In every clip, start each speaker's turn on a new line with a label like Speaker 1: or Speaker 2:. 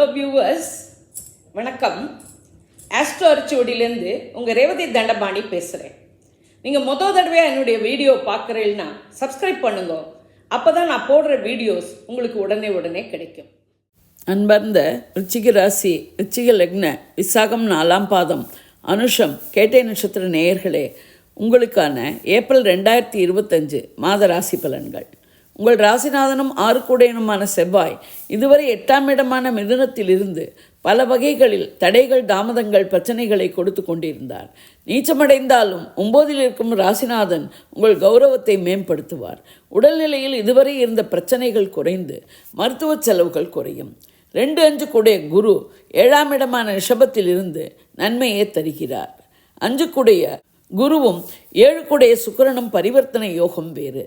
Speaker 1: Hello viewers வணக்கம். Astro அரிச்சோடியிலேருந்து உங்கள் ரேவதி தண்டபாணி பேசுகிறேன் நீங்கள் மொதல் தடவையாக என்னுடைய வீடியோ பார்க்குறீங்கன்னா சப்ஸ்கிரைப் பண்ணுங்க. அப்போ தான் நான் போடுற வீடியோஸ் உங்களுக்கு உடனே உடனே கிடைக்கும்.
Speaker 2: அன்பர்ந்த ரிச்சிக ராசி ரிச்சிக லக்ன விசாகம் நாலாம் பாதம் அனுஷம் கேட்டை நட்சத்திர நேயர்களே உங்களுக்கான ஏப்ரல் ரெண்டாயிரத்தி இருபத்தஞ்சு மாத ராசி பலன்கள். உங்கள் ராசிநாதனும் ஆறுக்குடையனுமான செவ்வாய் இதுவரை எட்டாம் இடமான மிதுனத்திலிருந்து பல வகைகளில் தடைகள் தாமதங்கள் பிரச்சனைகளை கொடுத்து கொண்டிருந்தார். நீச்சமடைந்தாலும் ஒம்போதில் இருக்கும் ராசிநாதன் உங்கள் கௌரவத்தை மேம்படுத்துவார். உடல்நிலையில் இதுவரை இருந்த பிரச்சனைகள் குறைந்து மருத்துவ செலவுகள் குறையும். ரெண்டு அஞ்சு கூடைய குரு ஏழாம் இடமான ரிஷபத்திலிருந்து நன்மையை தருகிறார். அஞ்சு கூடைய குருவும் ஏழு கூடைய சுக்கரனும் பரிவர்த்தனை யோகம் வேறு.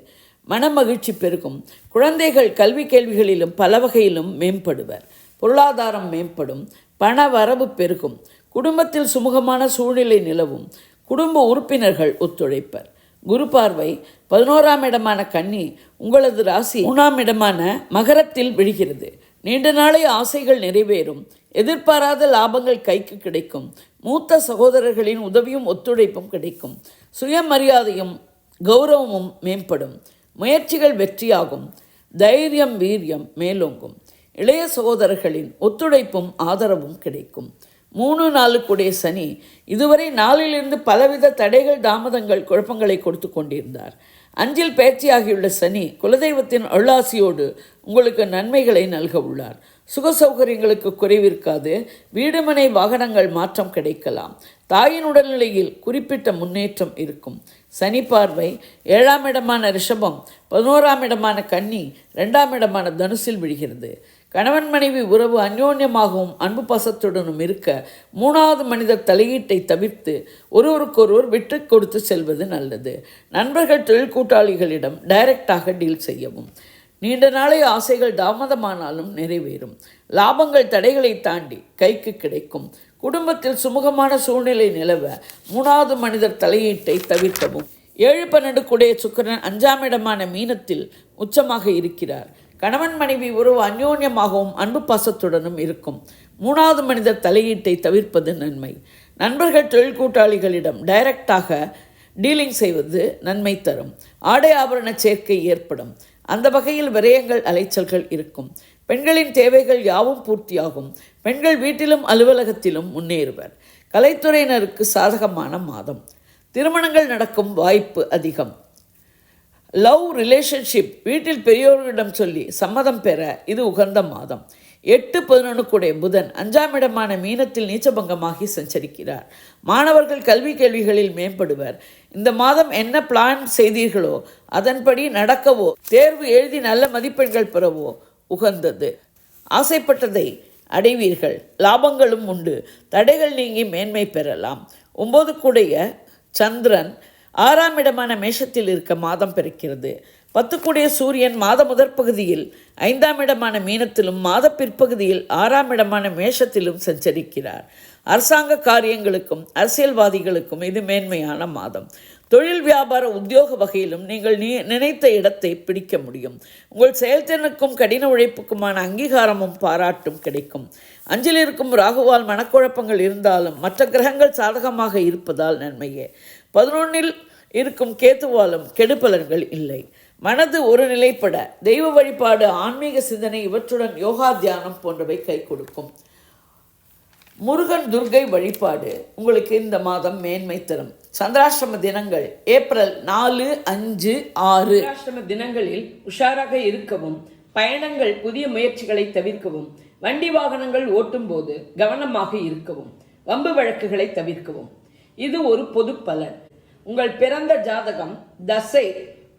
Speaker 2: மனமகிழ்ச்சி பெருகும். குழந்தைகள் கல்வி கேள்விகளிலும் பல வகையிலும் மேம்படுவர். பொருளாதாரம் மேம்படும். பண வரவு பெருகும். குடும்பத்தில் சுமூகமான சூழ்நிலை நிலவும். குடும்ப உறுப்பினர்கள் ஒத்துழைப்பர். குரு பார்வை பதினோராம் இடமான கன்னி உங்களது ராசி மூணாம் இடமான மகரத்தில் விழுகிறது. நீண்ட நாளை ஆசைகள் நிறைவேறும். எதிர்பாராத லாபங்கள் கைக்கு கிடைக்கும். மூத்த சகோதரர்களின் உதவியும் ஒத்துழைப்பும் கிடைக்கும். சுயமரியாதையும் கௌரவமும் மேம்படும். முயற்சிகள் வெற்றியாகும். தைரியம் வீரியம் மேலோங்கும். இளைய சகோதரர்களின் ஒத்துழைப்பும் ஆதரவும் கிடைக்கும். மூணு நாளுக்குடைய சனி இதுவரை நாளிலிருந்து பலவித தடைகள் தாமதங்கள் குழப்பங்களை கொடுத்து கொண்டிருந்தார். அஞ்சில் பேச்சியாகியுள்ள சனி குலதெய்வத்தின் அருளாசியோடு உங்களுக்கு நன்மைகளை நல்க உள்ளார். சுக சௌகரியங்களுக்கு குறைவிருக்காது. வீடுமனை வாகனங்கள் மாற்றம் கிடைக்கலாம். தாயின் உடல்நிலையில் குறிப்பிட்ட முன்னேற்றம் இருக்கும். சனி பார்வை ஏழாம் இடமான ரிஷபம் பதினோராம் இடமான கன்னி ரெண்டாம் இடமான தனுசில் விழுகிறது. கணவன் மனைவி உறவு அந்யோன்யமாகவும் அன்பு பாசத்துடனும் இருக்க மூணாவது மனிதர் தலையீட்டை தவிர்த்து ஒருவருக்கொருவர் விட்டு கொடுத்து செல்வது நல்லது. நண்பர்கள் தொழில் கூட்டாளிகளிடம் டைரக்டாக டீல் செய்யவும். நீண்ட நாளை ஆசைகள் தாமதமானாலும் நிறைவேறும். லாபங்கள் தடைகளை தாண்டி கைக்கு கிடைக்கும். குடும்பத்தில் சுமூகமான சூழ்நிலை நிலவ மூணாவது மனிதர் தலையீட்டை தவிர்க்கவும். ஏழு பன்னெண்டு குடைய சுக்கரன் அஞ்சாம் இடமான மீனத்தில் உச்சமாக இருக்கிறார். கணவன் மனைவி உறவு அந்யோன்யமாகவும் அன்பு பாசத்துடனும் இருக்கும். மூணாவது மனிதர் தலையீட்டை தவிர்ப்பது நன்மை. நண்பர்கள் தொழில் கூட்டாளிகளிடம் டைரக்டாக டீலிங் செய்வது நன்மை தரும். ஆடை ஆபரண சேர்க்கை ஏற்படும். அந்த வகையில் விரயங்கள் அலைச்சல்கள் இருக்கும். பெண்களின் தேவைகள் யாவும் பூர்த்தியாகும். பெண்கள் வீட்டிலும் அலுவலகத்திலும் முன்னேறுவர். கலைத்துறையினருக்கு சாதகமான மாதம். திருமணங்கள் நடக்கும் வாய்ப்பு அதிகம். லவ் ரிலேஷன்ஷிப் வீட்டில் பெரியோர்களிடம் சொல்லி சம்மதம் பெற இது உகந்த மாதம். எட்டு பதினொன்றுக்குடைய புதன் அஞ்சாம் இடமான மீனத்தில் நீச்சபங்கமாகி சஞ்சரிக்கிறார். மாணவர்கள் கல்வி கேள்விகளில் மேம்படுவர். இந்த மாதம் என்ன பிளான் செய்தீர்களோ அதன்படி நடக்கவோ தேர்வு எழுதி நல்ல மதிப்பெண்கள் பெறவோ உகந்தது. ஆசைப்பட்டதை அடைவீர்கள். லாபங்களும் உண்டு. தடைகள் நீங்கி மேன்மை பெறலாம். ஒன்பது கூடைய சந்திரன் ஆறாம் இடமான மேஷத்தில் இருக்க மாதம் பிறக்கிறது. பத்துக்குடைய சூரியன் மாத முதற் பகுதியில் ஐந்தாம் இடமான மீனத்திலும் மாத பிற்பகுதியில் ஆறாம் இடமான மேஷத்திலும் சஞ்சரிக்கிறார். அரசாங்க காரியங்களுக்கும் அரசியல்வாதிகளுக்கும் இது மேன்மையான மாதம். தொழில் வியாபார உத்தியோக வகையிலும் நீங்கள் நீ நினைத்த இடத்தை பிடிக்க முடியும். உங்கள் செயல்திறனுக்கும் கடின உழைப்புக்குமான அங்கீகாரமும் பாராட்டும் கிடைக்கும். அஞ்சில் இருக்கும் ராகுவால் மனக்குழப்பங்கள் இருந்தாலும் மற்ற கிரகங்கள் சாதகமாக இருப்பதால் நன்மையே. பதினொன்னில் இருக்கும் கேத்துவாலும் கெடுபலன்கள் இல்லை. மனது ஒரு நிலைப்பட தெய்வ வழிபாடு ஆன்மீக சிந்தனை இவற்றுடன் யோகா தியானம் போன்றவை கை கொடுக்கும். முருகன் துர்கை வழிபாடு உங்களுக்கு இந்த மாதம் மேன்மை தரும். சந்திராஷ்டிரம தினங்கள் ஏப்ரல் நாலு அஞ்சு ஆறு.
Speaker 1: ஆசிரம தினங்களில் உஷாராக இருக்கவும் பயணங்கள் புதிய முயற்சிகளை தவிர்க்கவும் வண்டி வாகனங்கள் ஓட்டும்போது கவனமாக இருக்கவும் வம்பு வழக்குகளை தவிர்க்கவும். இது ஒரு பொது பலன். உங்கள் பிறந்த ஜாதகம் தசை